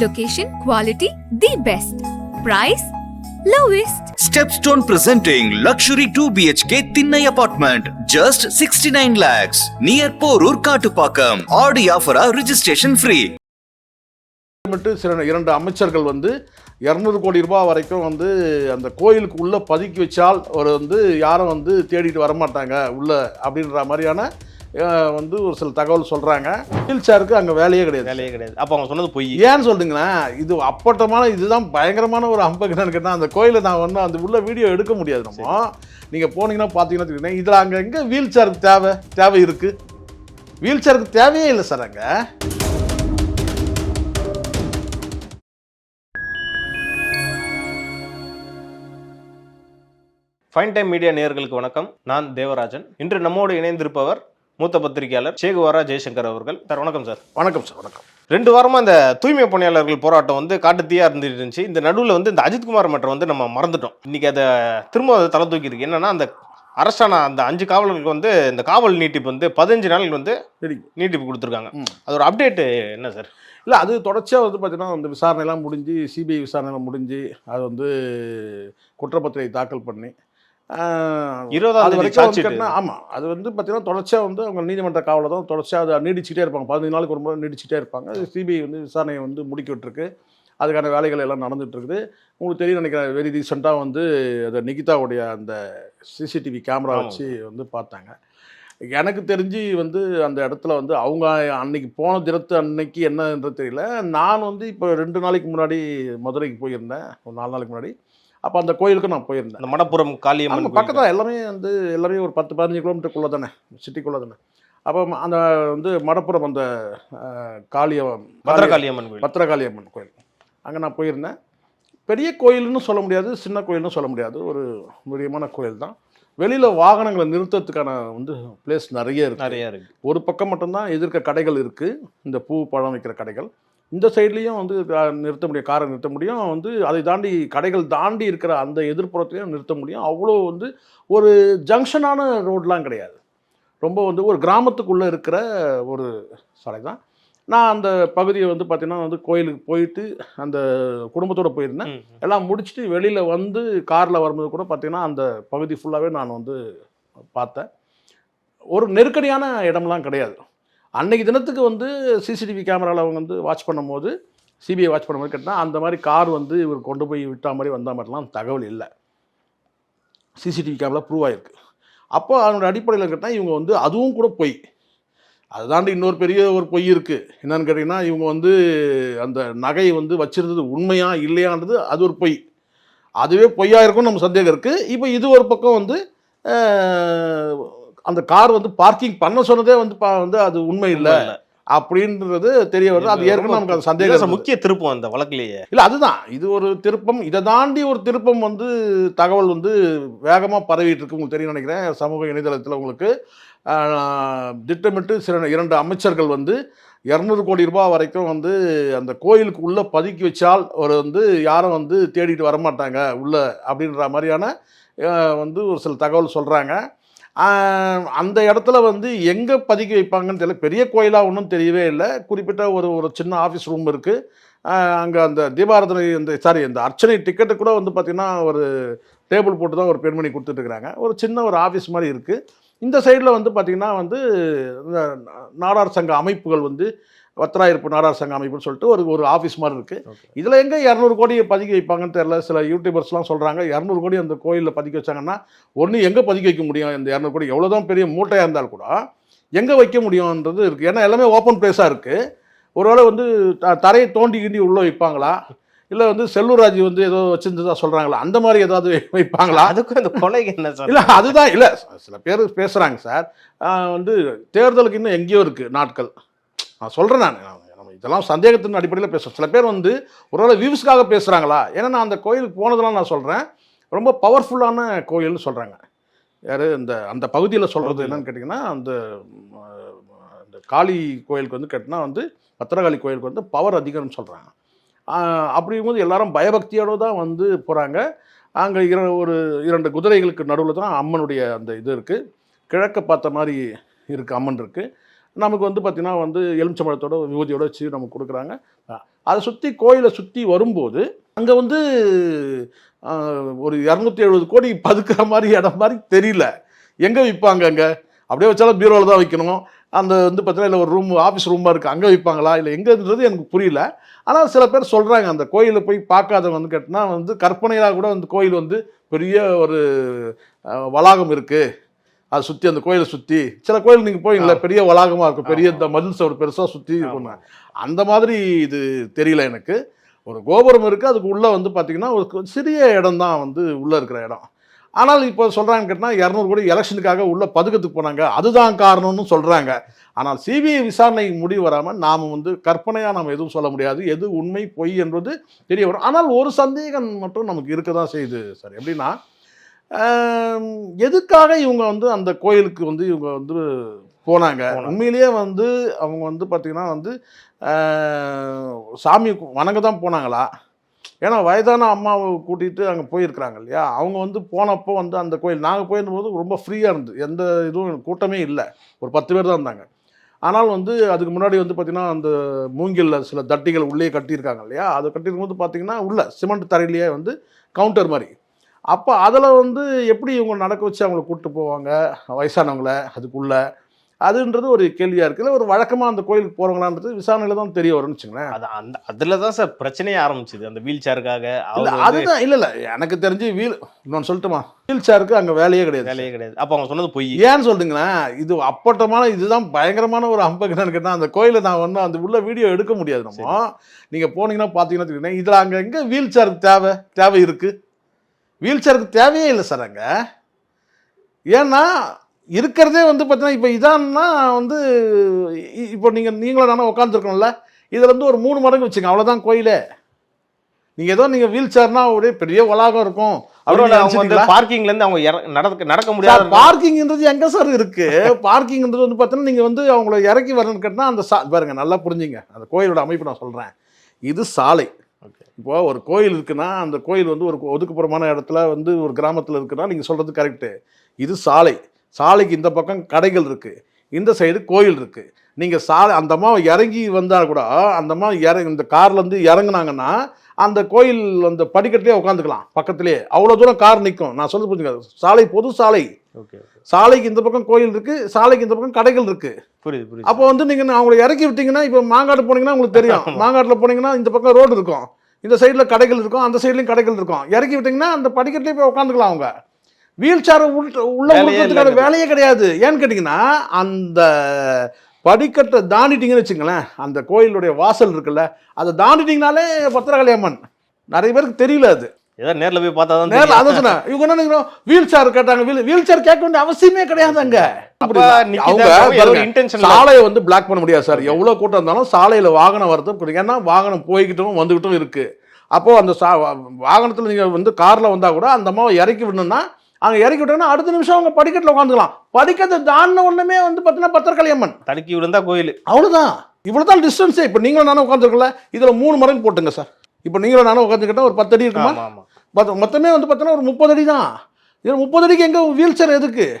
Location, quality, the best. Price, lowest. Stepstone presenting luxury 2 BHK Thinnai apartment just 69 lakhs near Porur Katupakam. Audi offer registration free. மட்டும் சில இரண்டு அமைச்சர்கள் வந்து இரநூறு கோடி ரூபாய் வரைக்கும் வந்து அந்த கோயிலுக்கு உள்ளே பதுக்கி வச்சால் ஒரு வந்து யாரும் வந்து தேடிட்டு வரமாட்டாங்க உள்ள அப்படின்ற மாதிரியான வந்து ஒரு சில தகவல் சொல்கிறாங்க வீல் சேருக்கு அங்கே வேலையே கிடையாது. வேலையே கிடையாது. அப்போ அவங்க சொன்னது பொய். ஏன்னு சொல்லுங்களேன் இது அப்பட்டமான இதுதான் பயங்கரமான ஒரு அம்பகன்னு கேட்டால் அந்த கோயிலை நான் வந்து அந்த உள்ள வீடியோ எடுக்க முடியாது நம்ம. நீங்கள் போனீங்கன்னா பார்த்தீங்கன்னா இதில் அங்கே எங்கே வீல் சேருக்கு தேவை தேவை இருக்குது வீல் சேருக்கு தேவையே இல்லை சார் அங்கே. ஃபைன் டைம் மீடியா நேயர்களுக்கு வணக்கம். நான் தேவராஜன். இன்று நம்மோடு இணைந்திருப்பவர் மூத்த பத்திரிகையாளர் சேகுவாரா ஜெய்சங்கர் அவர்கள். சார் வணக்கம் சார். வணக்கம் சார் வணக்கம். ரெண்டு வாரமா இந்த தூய்மை பணியாளர்கள் போராட்டம் வந்து காட்டுத்தீயா இருந்துட்டு இருந்துச்சு இந்த நடுவில் வந்து இந்த அஜித்குமார் மற்ற வந்து நம்ம மறந்துட்டோம். இன்னைக்கு அதை திரும்ப அதை தலை தூக்கி இருக்கு. என்னன்னா அந்த அரசான அந்த அஞ்சு காவலர்களுக்கு வந்து இந்த காவல் நீட்டிப்பு வந்து பதினஞ்சு நாளுக்கு வந்து நீட்டிப்பு கொடுத்துருக்காங்க. ம். அது ஒரு அப்டேட் என்ன சார்? இல்லை அது தொடர்ச்சியாக வந்து பார்த்தீங்கன்னா அந்த விசாரணைலாம் முடிஞ்சு சிபிஐ விசாரணைலாம் முடிஞ்சு அது வந்து குற்றப்பத்திரிகை தாக்கல் பண்ணி அது. கேட்டினா ஆமாம் அது வந்து பார்த்தீங்கன்னா தொடர்ச்சியாக வந்து அவங்க நீதிமன்ற காவலை தான் தொடர்ச்சியாக அதை நீடிச்சிட்டே இருப்பாங்க. பதினஞ்சு நாளுக்கு ஒரு முறை நீடிச்சிட்டே இருப்பாங்க. சிபிஐ வந்து விசாரணையை வந்து முடுக்கி விட்டுருக்கு அதுக்கான வேலைகள் எல்லாம் நடந்துட்டு இருக்குது உங்களுக்கு தெரியும் நினைக்கிறேன் வெரி ரீசெண்டாக வந்து அந்த நிகிதாவுடைய அந்த சிசிடிவி கேமரா. வச்சு வந்து பார்த்தாங்க. எனக்கு தெரிஞ்சு வந்து அந்த இடத்துல வந்து அவங்க அன்னைக்கு போன தினத்து அன்னைக்கு என்னன்றது தெரியல. நான் வந்து இப்போ ரெண்டு நாளைக்கு முன்னாடி மதுரைக்கு போயிருந்தேன். ஒரு நாலு நாளைக்கு முன்னாடி. அப்போ அந்த கோயிலுக்கு நான் போயிருந்தேன். அந்த மடப்புறம் காளியம்மன் பக்கத்தில் எல்லாமே வந்து எல்லாமே ஒரு பத்து பதினஞ்சு கிலோமீட்டருக்குள்ளே தானே சிட்டிக்குள்ளே தானே. அப்போ அந்த வந்து மடப்புறம் அந்த அஹ், காளிய பத்திரகாளியம்மன் கோயில். பத்திரகாளி அம்மன் கோயில். அங்கே நான் போயிருந்தேன். பெரிய கோயில்னு சொல்ல முடியாது சின்ன கோயில்னு சொல்ல முடியாது. ஒரு மீடியமான கோயில் தான். வெளியில் வாகனங்களை நிறுத்தத்துக்கான வந்து பிளேஸ் நிறைய இருக்கு. நிறைய இருக்கு. ஒரு பக்கம் மட்டும்தான் எதிர்க்க கடைகள் இருக்குது இந்த பூ பழம் வைக்கிற கடைகள். இந்த சைட்லேயும் வந்து நிறுத்த முடியும் காரை நிறுத்த முடியும். வந்து அதை தாண்டி கடைகள் தாண்டி இருக்கிற அந்த எதிர்ப்புறத்துலையும் நிறுத்த முடியும். அவ்வளோ வந்து ஒரு ஜங்ஷனான ரோட்லாம் கிடையாது. ரொம்ப வந்து ஒரு கிராமத்துக்குள்ளே இருக்கிற ஒரு சாலை தான். நான் அந்த பகுதியை வந்து பார்த்தீங்கன்னா வந்து கோயிலுக்கு போயிட்டு அந்த குடும்பத்தோடு போயிருந்தேன். எல்லாம் முடிச்சுட்டு வெளியில் வந்து காரில் வரும்போது கூட பார்த்தீங்கன்னா அந்த பகுதி ஃபுல்லாகவே நான் வந்து பார்த்தேன். ஒரு நெருக்கடியான இடம்லாம் கிடையாது. அன்னைக்கு தினத்துக்கு வந்து சிசிடிவி கேமராவில் அவங்க வந்து வாட்ச் பண்ணும்போது சிபிஐ வாட்ச் பண்ணும்போது கேட்டால் அந்த மாதிரி கார் வந்து இவர் கொண்டு போய் விட்டா மாதிரி வந்த மாதிரிலாம் தகவல் இல்லை. சிசிடிவி கேமரா ப்ரூவ் ஆகிருக்கு அப்போ அதனோட அடிப்படையில் கேட்டால் இவங்க வந்து அதுவும் கூட பொய். அதுதாண்டி இன்னொரு பெரிய ஒரு பொய் இருக்குது என்னன்னு கேட்டிங்கன்னா இவங்க வந்து அந்த நகை வந்து வச்சிருந்தது உண்மையா இல்லையான்றது அது ஒரு பொய். அதுவே பொய்யா இருக்கும்னு நம்ம சந்தேகம் இருக்குது இப்போ இது ஒரு பக்கம் வந்து அந்த கார் வந்து பார்க்கிங் பண்ண சொன்னதே வந்து பா- வந்து அது உண்மை இல்லை. அப்படின்றது தெரிய வருது. அது ஏற்கனவே நமக்கு அந்த சந்தேகம். முக்கிய திருப்பம் அந்த வழக்குலயே. இல்லை அதுதான். இது ஒரு திருப்பம். இதை தாண்டி ஒரு திருப்பம் வந்து தகவல் வந்து வேகமாக பரவிட்டு இருக்கு உங்களுக்கு தெரியும் நினைக்கிறேன். சமூக இணையதளத்தில் உங்களுக்கு திட்டமிட்டு சில இரண்டு அமைச்சர்கள் வந்து இரநூறு கோடி ரூபாய் வரைக்கும் வந்து அந்த கோயிலுக்கு உள்ளே பதுக்கி வச்சால் ஒரு வந்து யாரும் வந்து தேடிட்டு வரமாட்டாங்க உள்ள அப்படின்ற மாதிரியான வந்து ஒரு சில தகவல் சொல்கிறாங்க அந்த இடத்துல வந்து எங்கே பதுக்கி வைப்பாங்கன்னு தெரியல. பெரிய கோயிலாக ஒன்றும் தெரியவே இல்லை. குறிப்பிட்ட ஒரு ஒரு சின்ன ஆஃபீஸ் ரூம் இருக்குது அங்கே அந்த தீபாரதனை இந்த சாரி இந்த அர்ச்சனை டிக்கெட்டு கூட வந்து பார்த்திங்கன்னா ஒரு டேபிள் போட்டு தான் ஒரு பெண்மணி கொடுத்துட்ருக்குறாங்க ஒரு சின்ன ஒரு ஆஃபீஸ் மாதிரி இருக்குது இந்த சைடில் வந்து பார்த்திங்கன்னா வந்து இந்த நாடார் சங்க அமைப்புகள் வந்து வத்திராயிருப்பு நாடார் சங்க அமைப்புன்னு சொல்லிட்டு ஒரு ஒரு ஆஃபீஸ் மாதிரி இருக்குது. இதில் எங்கே இரநூறு கோடியை பதுக்கி வைப்பாங்கன்னு தெரில சில யூடியூபர்ஸ்லாம் சொல்கிறாங்க இரநூறு கோடி அந்த கோயிலில் பதுக்கி வச்சாங்கன்னா ஒன்று எங்கே பதுக்கி வைக்க முடியும்? இந்த இரநூறு கோடி எவ்வளோ தான் பெரிய மூட்டையாக இருந்தால் கூட எங்கே வைக்க முடியும்ன்றது இருக்குது ஏன்னா எல்லாமே ஓப்பன் பிளேஸாக இருக்குது ஒருவேளை வந்து த- தரையை தோண்டி கிண்டி உள்ளே வைப்பாங்களா? இல்லை வந்து செல்லூர்ராஜ் வந்து ஏதோ வச்சிருந்ததா சொல்கிறாங்களா அந்த மாதிரி ஏதாவது வைப்பாங்களா? அதுக்கும் இந்த கொலைக்கு என்ன சார்? இல்லை அதுதான் இல்லை. சில பேர் பேசுகிறாங்க சார். வந்து தேர்தலுக்கு இன்னும் எங்கேயோ இருக்குது நாட்கள். நான் சொல்கிறேன் நான். நம்ம இதெல்லாம் சந்தேகத்தின் அடிப்படையில் பேசுகிறோம் சில பேர் வந்து ஒருவேளை வியூஸ்க்காக பேசுகிறாங்களா ஏன்னா நான் அந்த கோயிலுக்கு போனதெல்லாம் நான் சொல்கிறேன் ரொம்ப பவர்ஃபுல்லான கோயில்னு சொல்கிறாங்க யார்? இந்த அந்த பகுதியில் சொல்கிறது என்னன்னு கேட்டிங்கன்னா அந்த இந்த அந்த காளி கோயிலுக்கு வந்து கேட்டிங்கன்னா வந்து பத்திரகாளி கோயிலுக்கு வந்து பவர் அதிகம்னு சொல்கிறாங்க அப்படிங்கும்போது எல்லாரும் பயபக்தியோடு தான் வந்து போகிறாங்க அங்கே இர ஒரு இரண்டு குதிரைகளுக்கு நடுவில் தான் அம்மனுடைய அந்த இது இருக்குது கிழக்க பார்த்த மாதிரி இருக்குது அம்மன் இருக்குது நமக்கு வந்து பார்த்திங்கன்னா வந்து எலுமிச்சம்பழத்தோட விபூதியோட வச்சு நமக்கு கொடுக்குறாங்க. அதை சுற்றி கோயிலை சுற்றி வரும்போது அங்கே வந்து ஒரு இரநூத்தி எழுபது கோடி பதுக்கிற மாதிரி இடம் மாதிரி தெரியல. எங்கே விற்பாங்க அங்கே? அப்படியே வச்சாலும் பீரோவில் தான் வைக்கணும். அந்த வந்து பார்த்தீங்கன்னா இல்லை ஒரு ரூம் ஆஃபீஸ் ரூமாக இருக்குது அங்கே வைப்பாங்களா? இல்லை எங்கேன்றது எனக்கு புரியல. ஆனால் சில பேர் சொல்கிறாங்க அந்த கோயிலை போய் பார்க்காதவங்க வந்து கேட்டால் வந்து கற்பனையாக கூட வந்து கோயில் வந்து பெரிய ஒரு வளாகம் இருக்குது அதை சுற்றி அந்த கோயிலை சுற்றி சில கோயில் நீங்கள் போவீங்களா? பெரிய வளாகமாக இருக்கும். பெரிய இந்த மதில் சவர் பெருசாக சுற்றி இருக்கும் அந்த மாதிரி இது தெரியல எனக்கு. ஒரு கோபுரம் இருக்குது அதுக்கு உள்ளே வந்து பார்த்தீங்கன்னா ஒரு சிறிய இடம் தான் வந்து உள்ளே இருக்கிற இடம். ஆனால் இப்போ சொல்கிறாங்கன்னு கேட்டால் இரநூறு கோடி எலெக்ஷனுக்காக உள்ள பதுக்கத்துக்கு போனாங்க. அதுதான் காரணம்னு சொல்கிறாங்க ஆனால் சிபிஐ விசாரணை முடிவு வராமல் நாம் வந்து கற்பனையாக நாம் எதுவும் சொல்ல முடியாது. எது உண்மை பொய் என்பது தெரிய வரும். ஆனால் ஒரு சந்தேகம் மட்டும் நமக்கு இருக்க தான் செய்யுது சார். எப்படின்னா எதுக்காக இவங்க வந்து அந்த கோயிலுக்கு வந்து இவங்க வந்து போனாங்க. உண்மையிலேயே வந்து அவங்க வந்து பார்த்திங்கன்னா வந்து சாமி வணங்க தான் போனாங்களா? ஏன்னா வயதான அம்மாவை கூட்டிகிட்டு அங்கே போயிருக்கிறாங்க இல்லையா? அவங்க வந்து போனப்போ வந்து அந்த கோயில் நாங்கள் போயிருந்தபோது ரொம்ப ஃப்ரீயாக இருந்தது எந்த இதுவும் கூட்டமே இல்லை. ஒரு பத்து பேர் தான் இருந்தாங்க. ஆனால் வந்து அதுக்கு முன்னாடி வந்து பார்த்திங்கன்னா அந்த மூங்கில்ல சில தட்டிகள் உள்ளே கட்டியிருக்காங்க இல்லையா? அது கட்டியிருக்கும் போது பார்த்தீங்கன்னா உள்ள சிமெண்ட் தரையிலேயே வந்து கவுண்டர் மாதிரி அப்போ அதில் வந்து எப்படி இவங்க நடக்க வச்சு அவங்கள கூப்பிட்டு போவாங்க? வயசானவங்கள அதுக்குள்ள. அதுன்றது ஒரு கேள்வியாக இருக்குது ஒரு வழக்கமாக அந்த கோயிலுக்கு போகிறவங்களான்றது விசாரணையில் தான் தெரிய வரும்னு வச்சுங்களேன் அது அந்த அதுல தான் சார் பிரச்சனையே ஆரம்பிச்சது. அந்த வீல் சேருக்காக இல்லை அதுதான் இல்லை இல்லை. எனக்கு தெரிஞ்சு வீல் இன்னொன்று சொல்லட்டுமா? வீல் சேருக்கு அங்கே வேலையே கிடையாது வேலையே கிடையாது. அப்ப அவங்க சொன்னது பொய். ஏன்னு சொல்லுங்களேன் இது அப்பட்டமான இதுதான் பயங்கரமான ஒரு அம்பகன்னு கேட்டால் அந்த கோயிலை நான் வந்து அந்த உள்ள வீடியோ எடுக்க முடியாது நம்ம. நீங்கள் போனீங்கன்னா பார்த்தீங்கன்னா இதில் அங்கே எங்கே வீல் சேருக்கு தேவை தேவை இருக்குது வீல் சேருக்கு தேவையே இல்லை சார் அங்கே. ஏன்னா இருக்கிறதே வந்து பார்த்தீங்கன்னா இப்போ இதான்னா வந்து இப்போ நீங்கள் நீங்களும் நானும் உட்காந்துருக்கோம்ல இதில் வந்து ஒரு மூணு மடங்கு வச்சுங்க அவ்வளோதான் கோயிலே. நீங்கள் ஏதோ நீங்கள் வீல் சேர்னா ஒரே பெரிய வளாகம் இருக்கும் அப்படின்னு அவங்க நடக்க நடக்க முடியாத பார்க்கிங்ன்றது எங்க சார் இருக்கு? பார்க்கிங்ன்றது வந்து பார்த்தீங்கன்னா நீங்க வந்து அவங்கள இறக்கி வரணும்னு கேட்டால் அந்த சா பாருங்க நல்லா புரிஞ்சுங்க. அந்த கோயிலோட அமைப்பு நான் சொல்றேன். இது சாலை. இப்போ ஒரு கோயில் இருக்குன்னா அந்த கோயில் வந்து ஒரு ஒதுக்குப்புறமான இடத்துல வந்து ஒரு கிராமத்தில் இருக்குன்னா நீங்க சொல்றது கரெக்டு இது சாலை. சாலைக்கு இந்த பக்கம் கடைகள் இருக்கு. இந்த சைடு கோயில் இருக்கு. நீங்க சாலை அந்த அம்மா இறங்கி வந்தா கூட அந்த அம்மா இறங்கி இந்த கார்ல இருந்து இறங்குனாங்கன்னா அந்த கோயில் அந்த படிக்கட்டிலே உட்காந்துக்கலாம் பக்கத்திலேயே அவ்வளோ தூரம் கார் நிற்கும் நான் சொல்றது புரிஞ்சுங்க சாலை பொது சாலை. ஓகே சாலைக்கு இந்த பக்கம் கோயில் இருக்கு. சாலைக்கு இந்த பக்கம் கடைகள் இருக்கு. புரியுது புரியுது. அப்போ வந்து நீங்க அவங்கள இறக்கி விட்டீங்கன்னா இப்போ மாங்காடு போனீங்கன்னா உங்களுக்கு தெரியும். மாங்காட்டில் போனீங்கன்னா இந்த பக்கம் ரோடு இருக்கும். இந்த சைடில் கடைகள் இருக்கும் அந்த சைட்லையும் கடைகள் இருக்கும். இறக்கி விட்டீங்கன்னா அந்த படிக்கட்டிலே போய் உட்காந்துக்கலாம் அவங்க. வீல் சேர் உள்ள உள்ள. வேலையே கிடையாது. ஏன்னு கேட்டிங்கன்னா அந்த படிக்கட்டை தாண்டிட்டீங்கன்னு வச்சுங்களேன் அந்த கோயிலுடைய வாசல் இருக்குல்ல அதை தாண்டிட்டீங்கனாலே பத்திரகாளி அம்மன். நிறைய பேருக்கு தெரியல அது. ஏதாவது நேர்ல போய் பார்த்தா தான் நேரில். அதான் சொன்னேன். இவங்க என்ன வீல் சேர் கேட்டாங்க. வீல் வீல் சேர் கேட்க வேண்டிய அவசியமே கிடையாது அங்க. சாலையை வந்து பிளாக் பண்ண முடியாது சார் எவ்வளவு கூட்டம் இருந்தாலும் சாலையில வாகனம் வரது. ஏன்னா வாகனம் போய்கிட்டும் வந்துகிட்டும் இருக்கு. அப்போ அந்த சா வாகனத்தில் நீங்க வந்து கார்ல வந்தா கூட அந்த அம்மாவை இறக்கி விடணும்னா அங்க இறக்கி விட்டோம்னா அடுத்த நிமிஷம் அவங்க படிக்கட்டில் உட்காந்துக்கலாம். படிக்கத்தை தாண்டின ஒண்ணுமே வந்து பார்த்தீங்கன்னா பத்திரகாளி அம்மன் தடுக்கி விழுந்தா கோயில். அவ்வளவுதான். இவ்வளவுதான் டிஸ்டன்ஸே இப்போ நீங்களும் நானும் உட்காந்துருக்கல இதுல மூணு மடங்கு போட்டுங்க சார் இப்போ நீங்களும் நானும் உட்காந்துக்கிட்டா ஒரு பத்து அடி இருக்குமா? மொத்தமே வந்து பார்த்தோன்னா ஒரு முப்பது அடி தான் இதில் முப்பது அடிக்கு எங்கே வீல் சேர் எதுக்கு?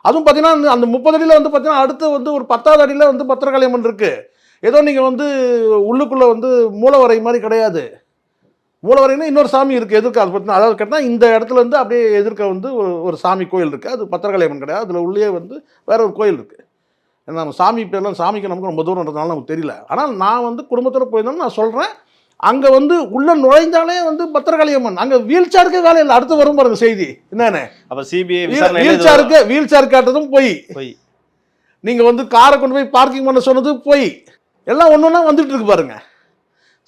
அதுவும் பார்த்தீங்கன்னா அந்த- அந்த முப்பது அடியில் வந்து பார்த்தீங்கன்னா அடுத்து வந்து ஒரு பத்தாவது அடியில் வந்து பத்திரகாளி இருக்குது இருக்கு. ஏதோ நீங்கள் வந்து உள்ளுக்குள்ளே வந்து மூலவரை மாதிரி கிடையாது. மூலவரைன்னா இன்னொரு சாமி இருக்குது எதிர்க்க. அது பார்த்தீங்கன்னா அதாவது கேட்டால் இந்த இடத்துல இருந்து அப்படியே எதிர்க்க வந்து ஒரு சாமி கோயில் இருக்குது அது பத்திரகாளியம்மன் கிடையாது. அதில் உள்ளே வந்து வேற ஒரு கோயில் இருக்குது ஏன்னா நம்ம சாமி பேர்லாம் சாமிக்கு நமக்கு ரொம்ப தூரம்ன்றதுனால நமக்கு தெரியல. ஆனால் நான் வந்து குடும்பத்தோடு போயிருந்தோம்னு நான் சொல்கிறேன் அங்கே வந்து உள்ள நுழைந்தாலே வந்து பத்திரகாளி அம்மன் அங்கே வீல் சேருக்கு வேலை இல்லை. அடுத்து வரும் பாருங்க செய்தி. என்னன்னு? அப்ப சிபிஐ வீல் சேருக்கு வீல் சேர் காட்டுறதும் போய். போய். நீங்கள் வந்து காரை கொண்டு போய் பார்க்கிங் பண்ண சொன்னது போய். எல்லாம் ஒன்று ஒன்றா வந்துட்டு இருக்கு பாருங்க.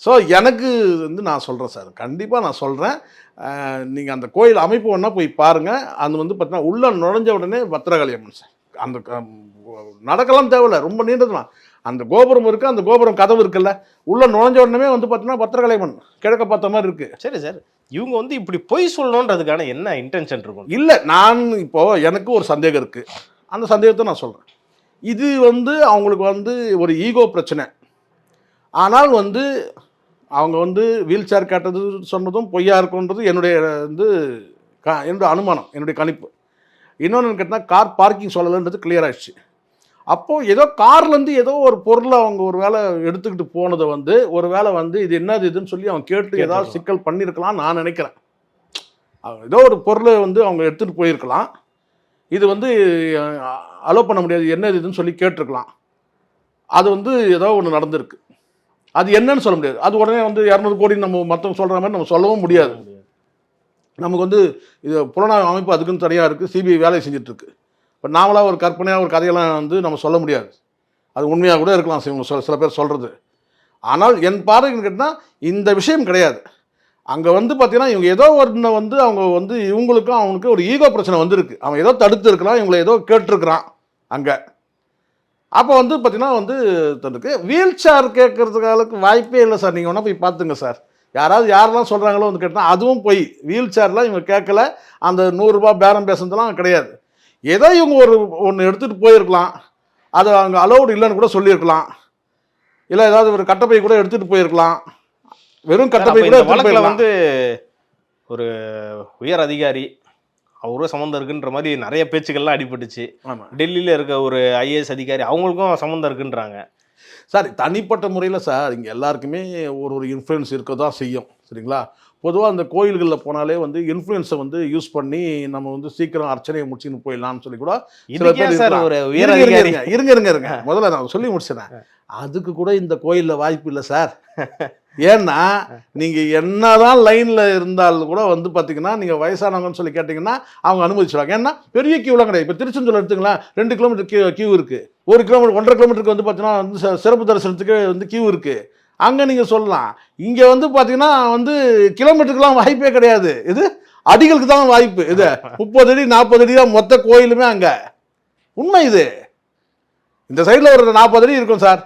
ஸோ எனக்கு வந்து நான் சொல்கிறேன் சார். கண்டிப்பாக நான் சொல்கிறேன் நீங்கள் அந்த கோயில் அமைப்பு ஒன்றா போய் பாருங்கள் அது வந்து பார்த்தீங்கன்னா உள்ளே நுழைஞ்ச உடனே பத்திரகாளி அம்மன் சார். அந்த நடக்கலாம் தேவையில்ல. ரொம்ப நீண்டதுலாம். அந்த கோபுரம் இருக்குது அந்த கோபுரம் கதவு இருக்குல்ல உள்ளே நுழைஞ்ச உடனே வந்து பார்த்தீங்கன்னா பத்திரகாளி அம்மன் கிழக்க பார்த்த மாதிரி இருக்குது சரி சார் இவங்க வந்து இப்படி பொய் சொல்லணுன்றதுக்கான என்ன இன்டென்ஷன் இருக்கும்? இல்லை நான் இப்போ எனக்கு ஒரு சந்தேகம் இருக்கு. அந்த சந்தேகத்தை நான் சொல்கிறேன் இது வந்து அவங்களுக்கு வந்து ஒரு ஈகோ பிரச்சனை. ஆனால் வந்து அவங்க வந்து வீல் சேர் கேட்டது சொன்னதும் பொய்யா இருக்குன்றது என்னுடைய வந்து க என்னுடைய அனுமானம் என்னுடைய கணிப்பு. இன்னொன்று கேட்டால் கார் பார்க்கிங் சொல்லலைன்றது clear ஆயிடுச்சு. அப்போது ஏதோ கார்லேருந்து ஏதோ ஒரு பொருளை அவங்க ஒரு வேளை எடுத்துக்கிட்டு போனதை வந்து ஒரு வேளை வந்து இது என்னது இதுன்னு சொல்லி அவங்க கேட்டு ஏதாவது. சிக்கல் பண்ணியிருக்கலாம் நான் நினைக்கிறேன். ஏதோ ஒரு பொருளை வந்து அவங்க எடுத்துகிட்டு போயிருக்கலாம். இது வந்து அலோ பண்ண முடியாது. என்னது இதுன்னு சொல்லி கேட்டிருக்கலாம். அது வந்து ஏதோ ஒன்று நடந்திருக்கு. அது என்னன்னு சொல்ல முடியாது. அது உடனே வந்து இரநூறு கோடி நம்ம மற்றவங்க சொல்கிற மாதிரி நம்ம சொல்லவும் முடியாது. நமக்கு வந்து இது புலனாய்வு அமைப்பு அதுக்குன்னு தனியாக இருக்குது சிபிஐ வேலை செஞ்சுட்டு இருக்கு. இப்போ நாமளாக ஒரு கற்பனையாக ஒரு கதையெல்லாம் வந்து நம்ம சொல்ல முடியாது. அது உண்மையாக கூட இருக்கலாம் சில சில- சில பேர் சொல்கிறது ஆனால் என் பார்வைன்னு கேட்டால் இந்த விஷயம் கிடையாது. அங்கே வந்து பார்த்தீங்கன்னா இவங்க ஏதோ ஒன்று வந்து அவங்க வந்து இவங்களுக்கும் அவனுக்கு ஒரு ஈகோ பிரச்சனை வந்திருக்கு. அவன் ஏதோ தடுத்து இருக்கலாம் இவங்களை ஏதோ கேட்டிருக்கிறான் அங்கே. அப்போ வந்து பார்த்தீங்கன்னா வந்து தனக்கு வீல் சேர் கேட்கறதுக்கு வாய்ப்பே இல்லை சார். நீங்கள் வேணால் போய் பார்த்துங்க சார். யாராவது யாரெல்லாம் சொல்கிறாங்களோ வந்து கேட்டால் அதுவும் போய் வீல் சேர்லாம் இவங்க கேட்கல. அந்த நூறுரூபா பேரம் பேசுனதுலாம் கிடையாது. ஏதோ இவங்க ஒரு ஒன்று எடுத்துகிட்டு போயிருக்கலாம். அது அங்கே அலௌடு இல்லைன்னு கூட சொல்லியிருக்கலாம். இல்லை ஏதாவது ஒரு கட்டப்பை கூட எடுத்துகிட்டு போயிருக்கலாம். வெறும் கட்டப்பை கூட வழக்குல. வந்து ஒரு உயர் அதிகாரி அவரும் சம்மந்தம் இருக்குன்ற மாதிரி நிறைய பேச்சுக்கள்லாம் அடிபட்டுச்சு. டெல்லியில இருக்க ஒரு ஐஏஎஸ் அதிகாரி அவங்களுக்கும் சம்மந்தம் இருக்குன்றாங்க. சார் தனிப்பட்ட முறையில் சார் இங்கே எல்லாருக்குமே ஒரு ஒரு இன்ஃப்ளூயன்ஸ் இருக்க தான் செய்யும். சரிங்களா? பொதுவாக அந்த கோயில்களில் போனாலே வந்து இன்ஃப்ளூயன்ஸை வந்து யூஸ் பண்ணி நம்ம வந்து சீக்கிரம் அர்ச்சனையை முடிச்சுன்னு போயிடலாம்னு சொல்லி கூட சில பேர். ஒரு இருங்க, இருங்க, இருங்க, இருங்க இருங்க முதல்ல நான் சொல்லி முடிச்சிடறேன். அதுக்கு கூட இந்த கோயிலில் வாய்ப்பு இல்லை சார். ஏன்னா நீங்க என்னதான் லைன்ல இருந்தாலும் கூட வந்து பாத்தீங்கன்னா நீங்க வயசானவங்கன்னு சொல்லி கேட்டீங்கன்னா அவங்க அனுமதிச்சிடுவாங்க ஏன்னா பெரிய கியூலாம் கிடையாது. இப்போ திருச்செந்தூர் எடுத்துங்களேன் ரெண்டு கிலோமீட்டர் கியூ கியூ இருக்கு. ஒரு கிலோமீட்டர் ஒன்றரை கிலோமீட்டருக்கு வந்து பார்த்தீங்கன்னா வந்து சிறப்பு தரிசனத்துக்கு வந்து கியூ இருக்கு. அங்க நீங்க சொல்லலாம். இங்க வந்து பாத்தீங்கன்னா வந்து கிலோமீட்டருக்குலாம் வாய்ப்பே கிடையாது. இது அடிகளுக்கு தான் வாய்ப்பு. இது முப்பது அடி நாற்பது அடி தான் மொத்த கோயிலுமே அங்க. உண்மை இது. இந்த சைடில் ஒரு நாற்பது அடி இருக்கும் சார்.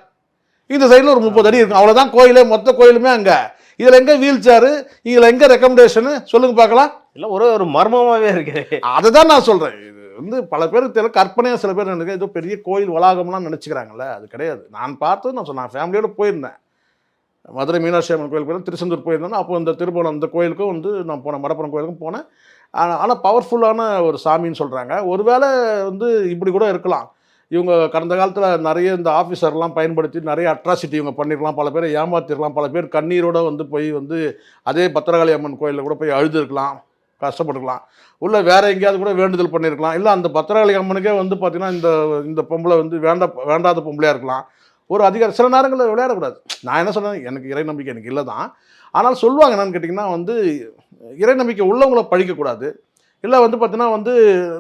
இந்த சைடில் ஒரு முப்பது அடி இருக்கும். அவ்வளோதான் கோயிலே மொத்த கோயிலுமே அங்கே. இதில் எங்கே வீல் சேரு இதில் எங்கே ரெக்கமெண்டேஷனு சொல்லுங்க பார்க்கலாம். இல்ல ஒரு ஒரு மர்மமாவே இருக்கு. அதை தான் நான் சொல்கிறேன் இது வந்து பல பேருக்கு தெரியல கற்பனையாக சில பேர் நினைக்க ஏதோ பெரிய கோயில் வளாகம்லாம் நினச்சிக்கிறாங்கல்ல அது கிடையாது. நான் பார்த்து நான் சொன்னேன் ஃபேமிலியோடு போயிருந்தேன். மதுரை மீனாட்சி அம்மன் கோயில் போயிருந்தேன் திருச்செந்தூர் போயிருந்தேன் அப்போ இந்த திருப்பணம் அந்த கோயிலுக்கும் வந்து நான் போனேன் மடப்புறம் கோயிலுக்கும் போனேன். ஆனால் பவர்ஃபுல்லான ஒரு சாமின்னு சொல்கிறாங்க ஒருவேளை வந்து இப்படி கூட இருக்கலாம். இவங்க கடந்த காலத்தில் நிறைய இந்த ஆஃபீஸர்லாம் பயன்படுத்தி நிறைய அட்ராசிட்டி இவங்க பண்ணிருக்கலாம் பல பேரை ஏமாத்திருக்கலாம் பல பேர் கண்ணீரோடு வந்து போய் வந்து அதே பத்திரகாளி அம்மன் கோயிலில் கூட போய் அழுதுருக்கலாம் கஷ்டப்பட்டுக்கலாம் உள்ள வேற எங்கேயாவது கூட வேண்டுதல் பண்ணியிருக்கலாம் இல்லை அந்த பத்திரகாளி அம்மனுக்கே வந்து பார்த்திங்கன்னா இந்த இந்த பொம்பளை வந்து வேண்ட வேண்டாத பொம்பளையாக இருக்கலாம். ஒரு அதிகாரி சில நேரங்களில் விளையாடக்கூடாது. நான் என்ன சொன்னேன் எனக்கு இறை நம்பிக்கை எனக்கு இல்லை தான். ஆனால் சொல்லுவாங்க என்னன்னு கேட்டிங்கன்னா வந்து இறை நம்பிக்கை உள்ளவங்கள பழிக்கக்கூடாது. இல்லை வந்து பார்த்தீங்கன்னா வந்து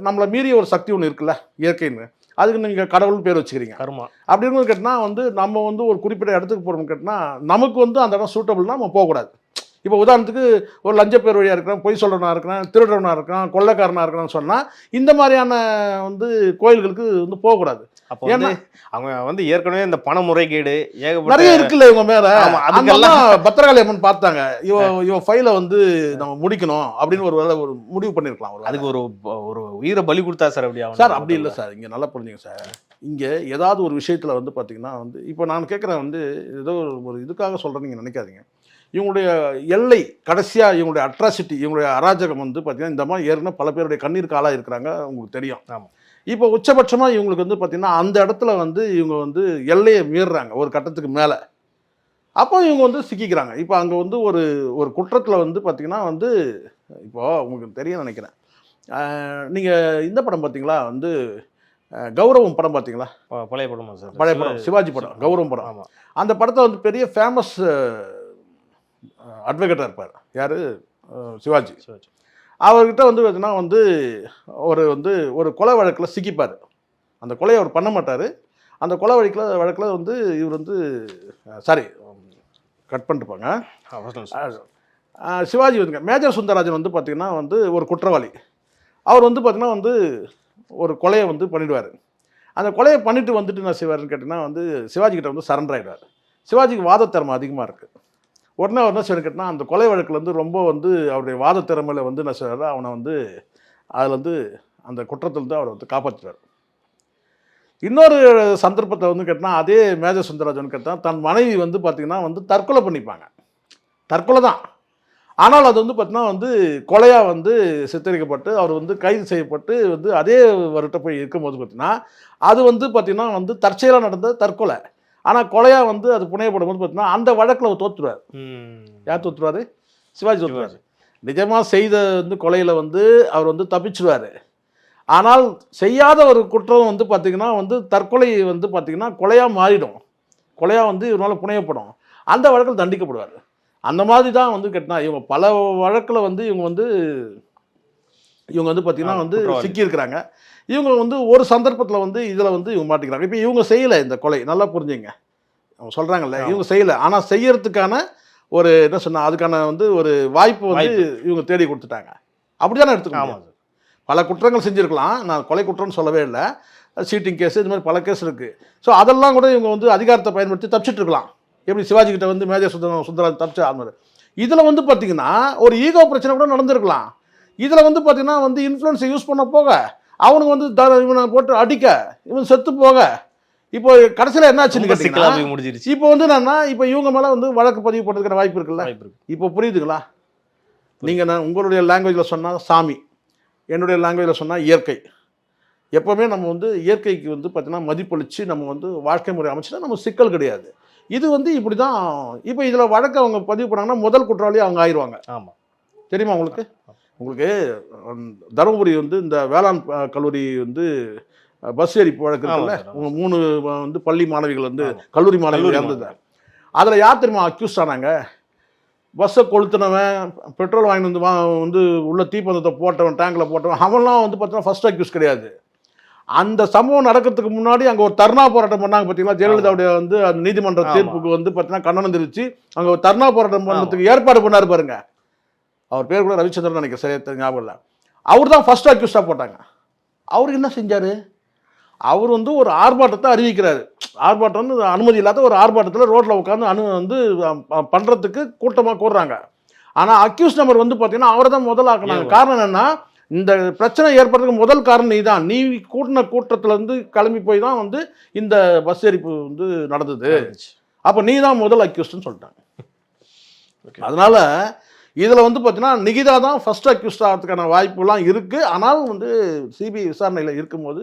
நம்மளை மீறிய ஒரு சக்தி ஒன்று இருக்குல்ல இயற்கைன்னு. அதுக்கு நீங்கள் கடவுள் பேர் வச்சுக்கிறீங்க. கர்மா. அப்படின்னு கேட்டினா வந்து நம்ம வந்து ஒரு குறிப்பிட்ட இடத்துக்கு போகிறோம் கேட்டினா நமக்கு வந்து அந்த இடம் சூட்டபிள்னா நம்ம போகக்கூடாது. இப்போ உதாரணத்துக்கு ஒரு லஞ்ச பேர் வழியாக இருக்கிறான் பொய் சொல்கிறவனா இருக்கிறான் திருடுறவனா இருக்கான் கொள்ளைக்காரனா இருக்கிறான்னு சொன்னால் இந்த மாதிரியான வந்து கோயில்களுக்கு வந்து போகக்கூடாது. அப்போ வந்து அவங்க வந்து ஏற்கனவே இந்த பண முறைகேடு ஏகப்பட்ட நிறைய இருக்குல்ல இவங்க மேல? அதுக்கெல்லாம் பத்திரகாளி அம்மன் பார்த்தாங்க. இவ இவ ஃபைலை வந்து நம்ம முடிக்கணும் அப்படின்னு ஒரு வேளை ஒரு முடிவு பண்ணிருக்கலாம். அதுக்கு ஒரு ஒரு உயிரை பலி கொடுத்தா சார் அப்படி. சார் அப்படி இல்லை சார். இங்கே நல்லா புரிஞ்சுங்க சார். இங்கே ஏதாவது ஒரு விஷயத்தில் வந்து பார்த்தீங்கன்னா வந்து இப்போ நான் கேட்குறேன் வந்து ஏதோ ஒரு- ஒரு இதுக்காக சொல்கிறேன் நீங்கள் நினைக்காதீங்க. இவங்களுடைய எல்லை கடைசியாக இவங்களுடைய அட்ராசிட்டி இவங்களுடைய அராஜகம் வந்து பார்த்தீங்கன்னா இந்த மாதிரி ஏற்கனவே பல பேருடைய கண்ணீர் காலாக இருக்கிறாங்க உங்களுக்கு தெரியும். ஆமா. இப்போ உச்சபட்சமாக இவங்களுக்கு வந்து பார்த்தீங்கன்னா அந்த இடத்துல வந்து இவங்க வந்து எல்லையை மீறுறாங்க ஒரு கட்டத்துக்கு மேலே. அப்போ இவங்க வந்து சிக்கிக்கிறாங்க. இப்போ அங்கே வந்து ஒரு ஒரு குற்றத்தில் வந்து பார்த்தீங்கன்னா வந்து இப்போ உங்களுக்கு தெரியும் நினைக்கிறேன். நீங்கள் இந்த படம் பார்த்தீங்களா வந்து கௌரவம் படம் பார்த்தீங்களா பழைய படமா சார்? பழைய படம் சிவாஜி படம் கௌரவம் படம். ஆமா. அந்த படத்தை வந்து பெரிய ஃபேமஸ் அட்வொகேட்டாக இருப்பார். யார்? சிவாஜி. சரி. அவர்கிட்ட வந்து பார்த்தீங்கன்னா வந்து ஒரு வந்து ஒரு கொலை வழக்கில் சிக்கிப்பார். அந்த கொலையை அவர் பண்ண மாட்டார். அந்த கொலை வழக்கில் வழக்கில் வந்து இவர் வந்து சாரி கட் பண்ணிட்டுப்பாங்க சிவாஜி வந்துங்க மேஜர் சுந்தரராஜன் வந்து பார்த்திங்கன்னா வந்து ஒரு குற்றவாளி. அவர் வந்து பார்த்திங்கன்னா வந்து ஒரு கொலையை வந்து பண்ணிடுவார். அந்த கொலையை பண்ணிட்டு வந்துட்டு என்ன செய்வாருன்னு கேட்டிங்கன்னா வந்து சிவாஜி கிட்ட வந்து சரண்டர் ஆகிடுவார் சிவாஜிக்கு வாதத்திறமை அதிகமாக இருக்குது உடனே அவர் என்ன செய்யணும் அந்த கொலை வழக்கில் வந்து ரொம்ப வந்து அவருடைய வாத திறமையில வந்து என்ன செய்வார் அவனை வந்து அதில் வந்து அந்த குற்றத்திலிருந்து அவரை வந்து காப்பாற்றுவார் இன்னொரு சந்தர்ப்பத்தை வந்து கேட்டால் அதே மேஜர் சுந்தரராஜன் கேட்டால் தன் மனைவி வந்து பார்த்திங்கன்னா வந்து தற்கொலை பண்ணிப்பாங்க. தற்கொலை தான். ஆனால் அது வந்து பார்த்தீங்கன்னா வந்து கொலையாக வந்து சித்தரிக்கப்பட்டு அவர் வந்து கைது செய்யப்பட்டு வந்து அதே வருட்ட போய் இருக்கும்போது பார்த்தீங்கன்னா அது வந்து பார்த்தீங்கன்னா வந்து தற்செயலாக நடந்த தற்கொலை. ஆனால் கொலையாக வந்து அது புனையப்படும் போது பார்த்தீங்கன்னா அந்த வழக்கில் அவர் தோற்றுருவார். யார் தோற்றுருவாரு சிவாஜி தோற்றுருவார் நிஜமாக செய்த வந்து கொலையில் வந்து அவர் வந்து தப்பிச்சுவார் ஆனால் செய்யாத ஒரு குற்றம் வந்து பார்த்திங்கன்னா வந்து தற்கொலை வந்து பார்த்திங்கன்னா கொலையாக மாறிடும். கொலையாக வந்து இவரால் புனையப்படும். அந்த வழக்கில் தண்டிக்கப்படுவார். அந்த மாதிரி தான் வந்து கேட்டினா இவங்க பல வழக்கில் வந்து இவங்க வந்து இவங்க வந்து பார்த்திங்கன்னா வந்து. சிக்கியிருக்கிறாங்க. இவங்க வந்து ஒரு சந்தர்ப்பத்தில் வந்து இதில் வந்து இவங்க மாட்டிக்கிறாங்க. இப்போ இவங்க செய்யலை இந்த கொலை. நல்லா புரிஞ்சுங்க. அவங்க சொல்கிறாங்கல்ல. இவங்க செய்யலை. ஆனால் செய்யறதுக்கான ஒரு என்ன சொன்னா அதுக்கான வந்து ஒரு வாய்ப்பு வந்து இவங்க தேடி கொடுத்துட்டாங்க. அப்படிதானே எடுத்துக்கணும் ஆமா. சார் பல குற்றங்கள் செஞ்சுருக்கலாம். நான் கொலை குற்றம்னு சொல்லவே இல்லை. சீட்டிங் கேஸ் இது மாதிரி பல கேஸ் இருக்குது ஸோ அதெல்லாம் கூட இவங்க வந்து அதிகாரத்தை பயன்படுத்தி தப்பிச்சிட்டு இருக்கலாம். எப்படி சிவாஜி கிட்ட வந்து மேஜர் சுந்தரம் சுந்தரம் தப்பிச்சு அது மாதிரி. இதில் வந்து பார்த்தீங்கன்னா ஒரு ஈகோ பிரச்சனை கூட நடந்திருக்கலாம். இதில் வந்து பார்த்தீங்கன்னா வந்து இன்ஃப்ளூயன்ஸை யூஸ் பண்ண போக அவனுக்கு வந்து த இவனை போட்டு அடிக்க இவன் செத்து போக. இப்போ கடைசியில் என்னாச்சுன்னு கேட்டிங்கன்னா முடிஞ்சிருச்சு. இப்போ வந்து என்னன்னா இப்போ இவங்க மேலே வந்து வழக்கு பதிவு பண்ணுறதுக்கான வாய்ப்பு இருக்குல்ல? இப்போ புரியுதுங்களா? நீங்கள் நான் உங்களுடைய லாங்குவேஜில் சொன்னால் சாமி என்னுடைய லாங்குவேஜில் சொன்னால் இயற்கை. எப்போவுமே நம்ம வந்து இயற்கைக்கு வந்து பார்த்தீங்கன்னா மதிப்பளித்து நம்ம வந்து வாழ்க்கை முறை அமைச்சுன்னா நம்ம சிக்கல் கிடையாது. இது வந்து இப்படி தான் இப்போ இதில் வழக்கு அவங்க பதிவு பண்ணாங்கன்னா முதல் குற்றவாளி அவங்க ஆயிடுவாங்க ஆமா. தெரியுமா உங்களுக்கு? உங்களுக்கு தருமபுரி வந்து இந்த வேளாண் கல்லூரி வந்து பஸ் ஏறி வழக்கு இருக்குல்ல ஆமா சார், உங்க மூணு வந்து பள்ளி மாணவிகள் வந்து. கல்லூரி மாணவிகள் இறந்தது அதில் யார் தெரியுமா அக்யூஸ் ஆனாங்க? பஸ்ஸை கொளுத்துனவன் பெட்ரோல் வாங்கிட்டு வந்து வா வந்து உள்ள தீப்பந்தத்தை போட்டவன் டேங்கில் போட்டவன் அவன்லாம் வந்து பார்த்தீங்கன்னா ஃபர்ஸ்ட் அக்யூஸ் கிடையாது. அந்த சம்பவம் நடக்கிறதுக்கு முன்னாடி அங்கே ஒரு தர்ணா போராட்டம் பண்ணாங்க பார்த்தீங்களா ஜெயலலிதாவுடைய வந்து அந்த நீதிமன்ற. தீர்ப்புக்கு வந்து பார்த்தீங்கன்னா கண்டனம் தெரிவிச்சு அங்கே ஒரு தர்ணா போராட்டம் பண்ணுறதுக்கு ஏற்பாடு பண்ணாரு பாருங்க. அவர் பேர் கூட ரவிச்சந்திரன் நினைக்கிறேன். சரியா ஞாபகம் இல்லை. அவர் தான் ஃபர்ஸ்ட் அக்யூஸ்டாக போட்டாங்க. அவர் என்ன செஞ்சார்? அவர் வந்து ஒரு ஆர்ப்பாட்டத்தை அறிவிக்கிறாரு. ஆர்ப்பாட்டம் வந்து அனுமதி இல்லாத ஒரு ஆர்ப்பாட்டத்தில் ரோட்டில் உட்காந்து அனு வந்து பண்ணுறதுக்கு கூட்டமாக கூடுறாங்க. ஆனால் அக்யூஸ் நம்பர் வந்து பார்த்தீங்கன்னா அவரை தான் முதல் ஆக்குனாங்க. ஏன்? காரணம் என்னன்னா இந்த பிரச்சனை ஏற்படுறதுக்கு முதல் காரணம் நீ தான் நீ கூட்டின கூட்டத்துல இருந்து கிளம்பி போய் தான் வந்து இந்த பஸ் எரிப்பு வந்து நடந்தது. அப்போ நீ தான் முதல் அக்யூஸ்ட்னு சொல்லிட்டாங்க. அதனால இதில் வந்து பார்த்தீங்கன்னா நிகிதா தான் ஃபர்ஸ்ட் அக்யூஸ்ட் ஆகிறதுக்கான வாய்ப்புலாம் இருக்குது ஆனால் வந்து சிபிஐ விசாரணையில் இருக்கும்போது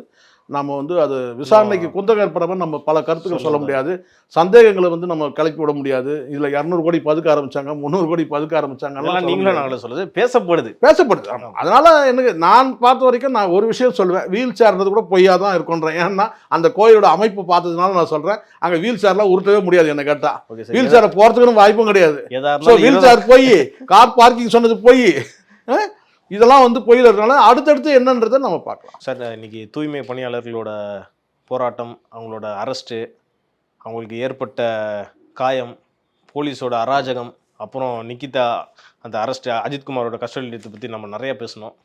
நம்ம வந்து அது விசாரணைக்கு குந்தகம் ஏற்படாமல் நம்ம பல கருத்துக்கள் சொல்ல முடியாது. சந்தேகங்களை வந்து நம்ம கலக்கி விட முடியாது. இதில் இரநூறு கோடி பதுக்க ஆரம்பிச்சாங்க முந்நூறு கோடி பதுக்க ஆரம்பிச்சாங்க நீங்களும் நாங்களும் சொல்லுது பேசப்படுது. பேசப்படுது. அதனால எனக்கு நான் பார்த்த வரைக்கும் நான் ஒரு விஷயம் சொல்லுவேன். வீல் சேர்ன்றது கூட பொய்யா தான் இருக்குன்றேன் ஏன்னா அந்த கோயிலோட அமைப்பு பார்த்ததுனால நான் சொல்றேன். அங்க வீல் சேர்லாம் உருட்டவே முடியாது என்ன கேட்டா. ஓகே வீல் சேரை போறதுக்குன்னு வாய்ப்பும் கிடையாது. வீல் சேர் போய் கார் பார்க்கிங் சொன்னது போய் இதெல்லாம் வந்து பொய்யில் இருக்கனால அடுத்தடுத்து என்னன்றதை நம்ம பார்க்கலாம். சார் இன்னைக்கு தூய்மை பணியாளர்களோட போராட்டம் அவங்களோட அரெஸ்ட்டு அவங்களுக்கு ஏற்பட்ட காயம் போலீஸோட அராஜகம் அப்புறம் நிக்கிதா அந்த அரெஸ்ட் அஜித்குமாரோட கஸ்டடி பற்றி நம்ம நிறைய பேசணும்.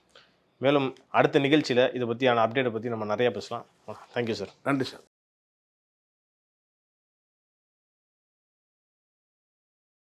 மேலும் அடுத்த நிகழ்ச்சியில் இதை பற்றியான அப்டேட்டை பற்றி நம்ம நிறைய பேசலாம். தேங்க்யூ சார் நன்றி சார்